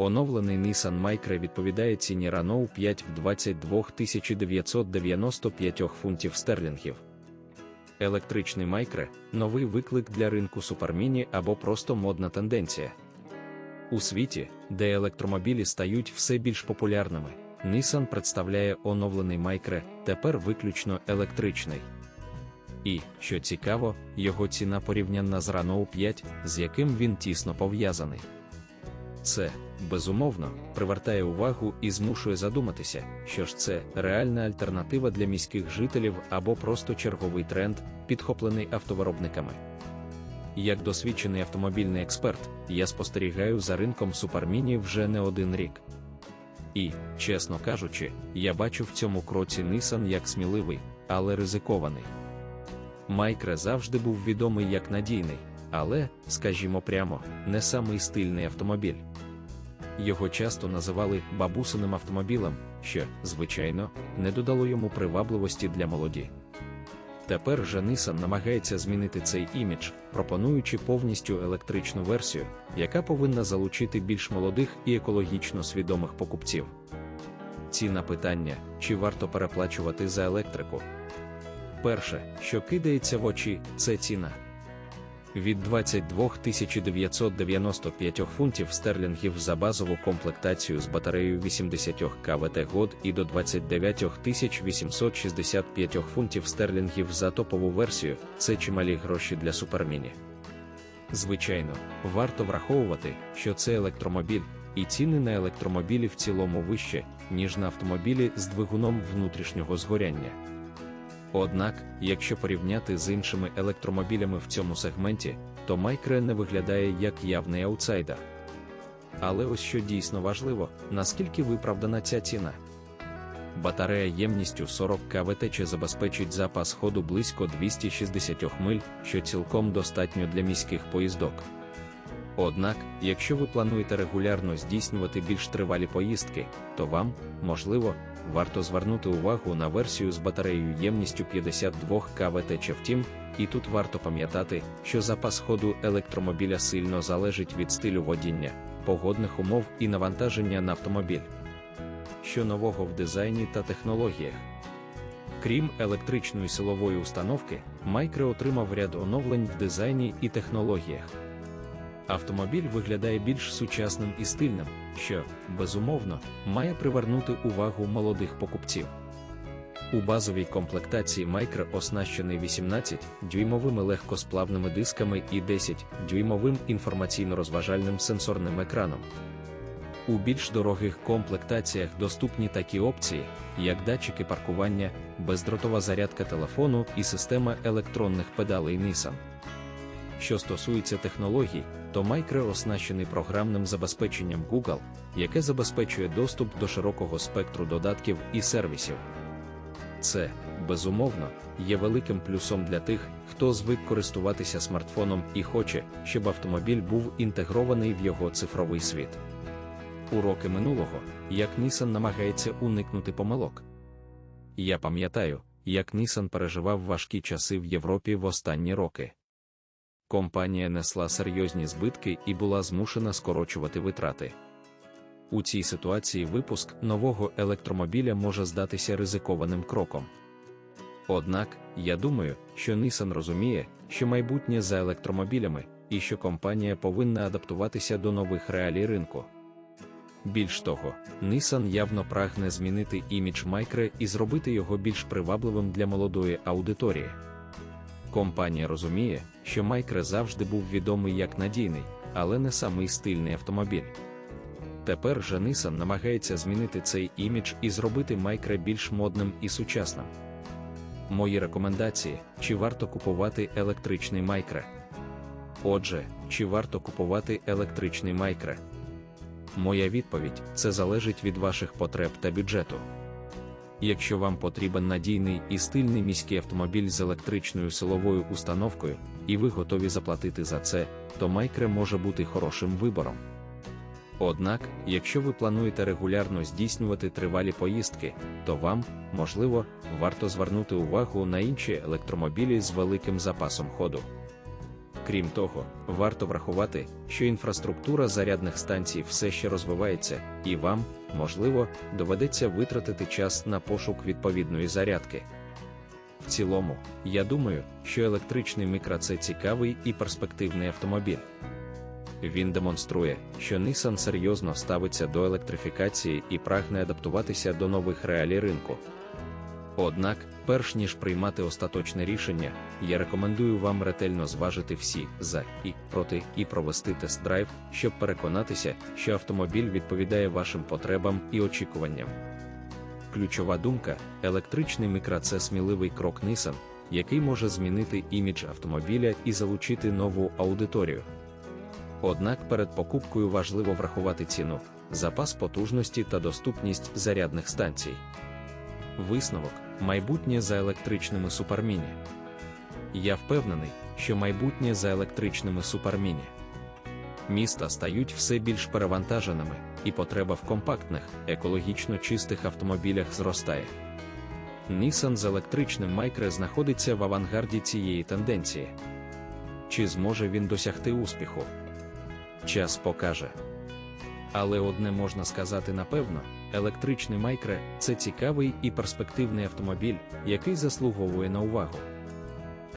Оновлений Nissan Micra відповідає ціні Renault 5 в 22 995 фунтів стерлінгів. Електричний Micra – новий виклик для ринку суперміні або просто модна тенденція. У світі, де електромобілі стають все більш популярними, Nissan представляє оновлений Micra, тепер виключно електричний. І, що цікаво, його ціна порівнянна з Renault 5, з яким він тісно пов'язаний. Це, безумовно, привертає увагу і змушує задуматися, що ж це реальна альтернатива для міських жителів або просто черговий тренд, підхоплений автовиробниками. Як досвідчений автомобільний експерт, я спостерігаю за ринком суперміні вже не один рік. І, чесно кажучи, я бачу в цьому кроці Nissan як сміливий, але ризикований. Майкре завжди був відомий як надійний, але, скажімо прямо, не самий стильний автомобіль. Його часто називали бабусиним автомобілем, що, звичайно, не додало йому привабливості для молоді. Тепер же Nissan намагається змінити цей імідж, пропонуючи повністю електричну версію, яка повинна залучити більш молодих і екологічно свідомих покупців. Ціна питання, чи варто переплачувати за електрику. Перше, що кидається в очі, це ціна. Від 22 995 фунтів стерлінгів за базову комплектацію з батареєю 80 КВТ год і до 29 865 фунтів стерлінгів за топову версію це чималі гроші для суперміні. Звичайно, варто враховувати, що це електромобіль, і ціни на електромобілі в цілому вище, ніж на автомобілі з двигуном внутрішнього згоряння. Однак, якщо порівняти з іншими електромобілями в цьому сегменті, то Micra не виглядає як явний аутсайдер. Але ось що дійсно важливо, наскільки виправдана ця ціна. Батарея ємністю 40 КВТ забезпечить запас ходу близько 260 миль, що цілком достатньо для міських поїздок. Однак, якщо ви плануєте регулярно здійснювати більш тривалі поїздки, то вам, можливо, варто звернути увагу на версію з батареєю ємністю 52 КВТ чи втім, і тут варто пам'ятати, що запас ходу електромобіля сильно залежить від стилю водіння, погодних умов і навантаження на автомобіль. Що нового в дизайні та технологіях. Крім електричної силової установки, Майкре отримав ряд оновлень в дизайні і технологіях. Автомобіль виглядає більш сучасним і стильним, що, безумовно, має привернути увагу молодих покупців. У базовій комплектації Micro оснащений 18-дюймовими легкосплавними дисками і 10-дюймовим інформаційно-розважальним сенсорним екраном. У більш дорогих комплектаціях доступні такі опції, як датчики паркування, бездротова зарядка телефону і система електронних педалей Nissan. Що стосується технологій, то Micro оснащений програмним забезпеченням Google, яке забезпечує доступ до широкого спектру додатків і сервісів. Це, безумовно, є великим плюсом для тих, хто звик користуватися смартфоном і хоче, щоб автомобіль був інтегрований в його цифровий світ. Уроки минулого, як Nissan намагається уникнути помилок. Я пам'ятаю, як Nissan переживав важкі часи в Європі в останні роки. Компанія несла серйозні збитки і була змушена скорочувати витрати. У цій ситуації випуск нового електромобіля може здатися ризикованим кроком. Однак, я думаю, що Nissan розуміє, що майбутнє за електромобілями і що компанія повинна адаптуватися до нових реалій ринку. Більш того, Nissan явно прагне змінити імідж Micra і зробити його більш привабливим для молодої аудиторії. Компанія розуміє, що Micra завжди був відомий як надійний, але не самий стильний автомобіль. Тепер же Nissan намагається змінити цей імідж і зробити Micra більш модним і сучасним. Мої рекомендації: чи варто купувати електричний Micra? Отже, чи варто купувати електричний Micra? Моя відповідь це залежить від ваших потреб та бюджету. Якщо вам потрібен надійний і стильний міський автомобіль з електричною силовою установкою, і ви готові заплатити за це, то Micra може бути хорошим вибором. Однак, якщо ви плануєте регулярно здійснювати тривалі поїздки, то вам, можливо, варто звернути увагу на інші електромобілі з великим запасом ходу. Крім того, варто врахувати, що інфраструктура зарядних станцій все ще розвивається, і вам, можливо, доведеться витратити час на пошук відповідної зарядки. В цілому, я думаю, що електричний мікро це цікавий і перспективний автомобіль. Він демонструє, що Nissan серйозно ставиться до електрифікації і прагне адаптуватися до нових реалій ринку. Однак, перш ніж приймати остаточне рішення, я рекомендую вам ретельно зважити всі за і проти і провести тест-драйв, щоб переконатися, що автомобіль відповідає вашим потребам і очікуванням. Ключова думка: електричний мікро це сміливий крок Nissan, який може змінити імідж автомобіля і залучити нову аудиторію. Однак перед покупкою важливо врахувати ціну, запас потужності та доступність зарядних станцій. Висновок майбутнє за електричними суперміні. Я впевнений, що майбутнє за електричними суперміні. Міста стають все більш перевантаженими, і потреба в компактних, екологічно чистих автомобілях зростає. Nissan з електричним Micra знаходиться в авангарді цієї тенденції. Чи зможе він досягти успіху? Час покаже. Але одне можна сказати напевно, електричний майкре – це цікавий і перспективний автомобіль, який заслуговує на увагу.